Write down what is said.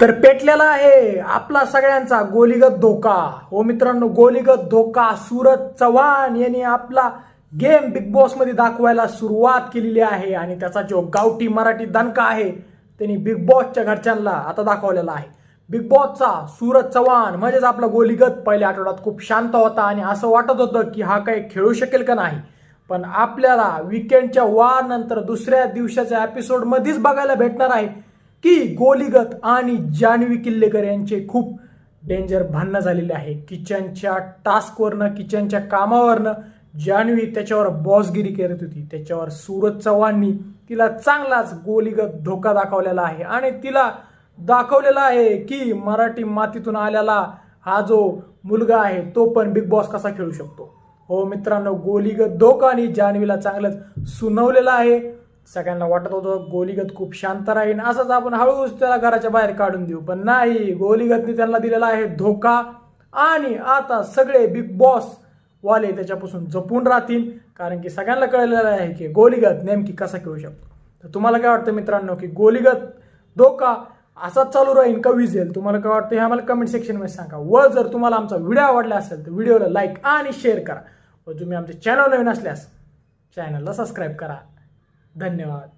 तर पेटलेला आहे आपला सगळ्यांचा गोलीगत धोका. हो मित्रांनो गोलीगत धोका. सूरज चव्हाण यांनी आपला गेम बिग बॉसमध्ये दाखवायला सुरुवात केलेली आहे आणि त्याचा जो गावठी मराठी दणका आहे त्यांनी बिग बॉसच्या घरच्यांना आता दाखवलेला आहे. बिग बॉसचा सूरज चव्हाण म्हणजेच आपला गोलीगत पहिल्या आठवड्यात खूप शांत होता आणि असं वाटत होतं की हा काही खेळू शकेल का नाही. पण आपल्याला विकेंडच्या वार नंतर दुसऱ्या दिवसाच्या एपिसोड मध्येच बघायला भेटणार आहे. की गोलीगत आणि जान्हवी किल्लेकर यांचे खूप डेंजर भांडणं झालेले आहे. किचनच्या टास्कवरनं किचनच्या कामावरनं जान्हवी त्याच्यावर बॉसगिरी करत होती. त्याच्यावर सूरज चव्हाणनी तिला चांगलाच गोलीगत धोका दाखवलेला आहे आणि तिला दाखवलेला आहे की मराठी मातीतून आलेला हा जो मुलगा आहे तो पण बिग बॉस कसा खेळू शकतो? हो मित्रांनो गोलीगत धोका आणि जान्हवीला चांगलंच सुनवलेलं आहे. सगळ्यांना वाटत होतं गोलीगत खूप शांत राहीन. असंच आपण हळूच त्याला घराच्या बाहेर काढून देऊ. पण नाही गोलीगतने त्यांना दिलेला आहे धोका. आणि आता सगळे बिग बॉस वाले त्याच्यापासून जपून राहतील. कारण की सगळ्यांना कळलेलं आहे की गोलीगत नेमकी कसा खेळू शकतो. तर तुम्हाला काय वाटतं मित्रांनो की गोलीगत धोका असाच चालू राहील का विजेल? तुम्हाला काय वाटतं हे आम्हाला कमेंट सेक्शनमध्ये सांगा. व जर तुम्हाला आमचा व्हिडिओ आवडला असेल तर व्हिडिओला लाईक आणि शेअर करा. व तुम्ही आमचे चॅनल नवीन असल्यास चॅनलला सबस्क्राईब करा. धन्यवाद.